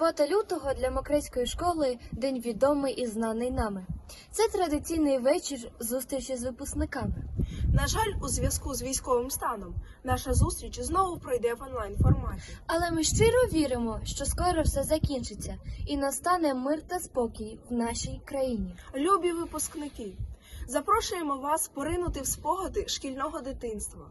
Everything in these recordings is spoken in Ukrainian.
Субота лютого для Мокрецької школи день відомий і знаний нами. Це традиційний вечір зустрічі з випускниками. На жаль, у зв'язку з військовим станом наша зустріч знову пройде в онлайн форматі. Але ми щиро віримо, що скоро все закінчиться і настане мир та спокій в нашій країні. Любі випускники, запрошуємо вас поринути в спогади шкільного дитинства.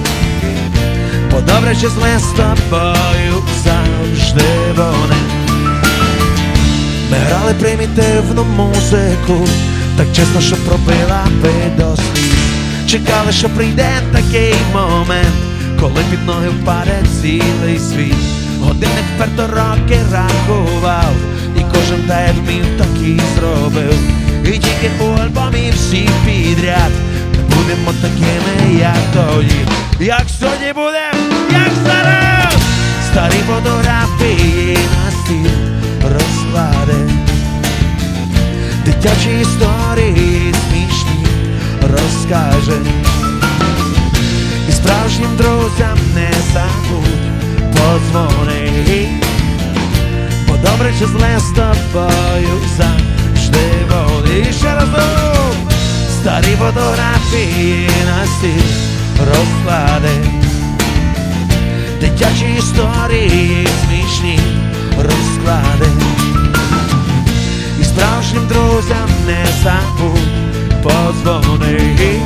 Бо добре чи зле з тобою завжди вони. Ми грали примітивну музику Так чесно, що пробила би до сліз Чекали, що прийде такий момент Коли під ноги впаде цілий світ. Годинник вперто роки рахував І кожен як вмів, так і зробив. І тільки у альбомі всі підряд будемо такими, як тоді. Як сьогодні будем, як зараз? Старі фотографії на стіл розклади. Дитячі історії смішні розкаже І справжнім друзям не забудь подзвони. Бо добре чи зле з тобою завжди вони ще разом Старі фотографії на стіл розклади Дитячі історії смішні розклади І справжнім друзям не забудь подзвони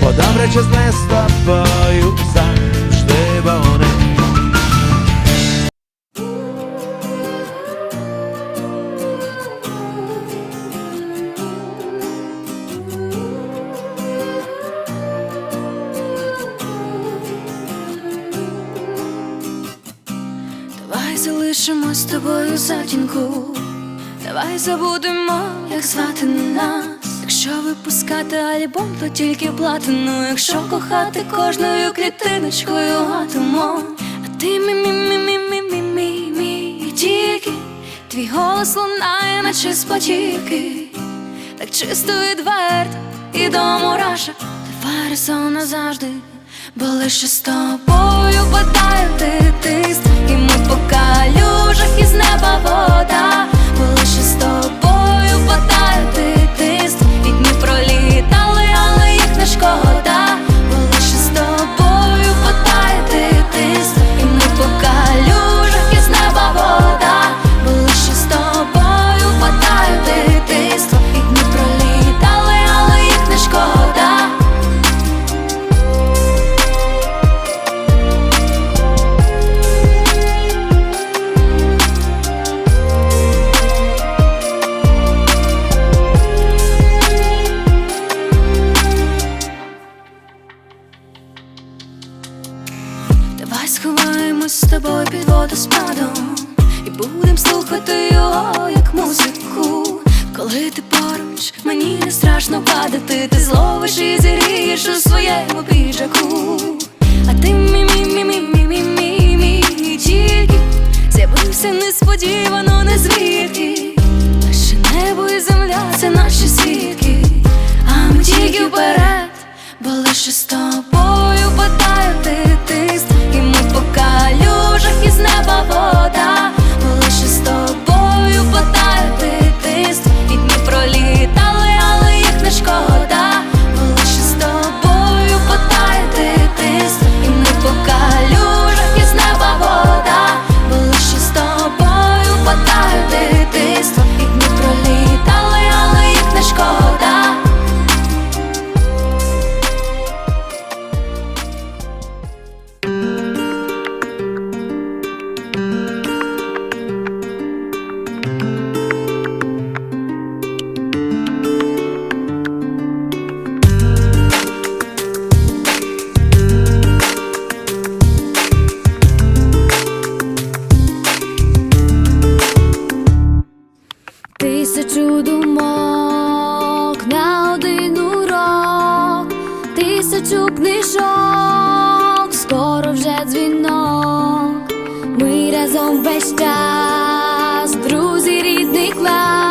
Бо добре чи зле з тобою завжди Залишимо з тобою затінку, давай забудемо, як звати нас. Якщо випускати альбом, то тільки платину, якщо кохати кожною клітиночкою атомом. А ти мі мі мі мі мі мі мі мі тільки твій голос лунає, наче з платівки, так чисто відверто і до мурашок Тепер сон назавжди, бо лише з тобою падає тиск І ми по калюжах із неба вода, бо лише з тобою водоспадом, і будем слухати його як музику. Коли ти поруч, мені не страшно падати, ти зловиш і зірієш у своєму піджаку. А ти мі мі мі мі мі мі мі мі тільки з'явився несподівано, не звідки. разом весь час, друзі рідний клас.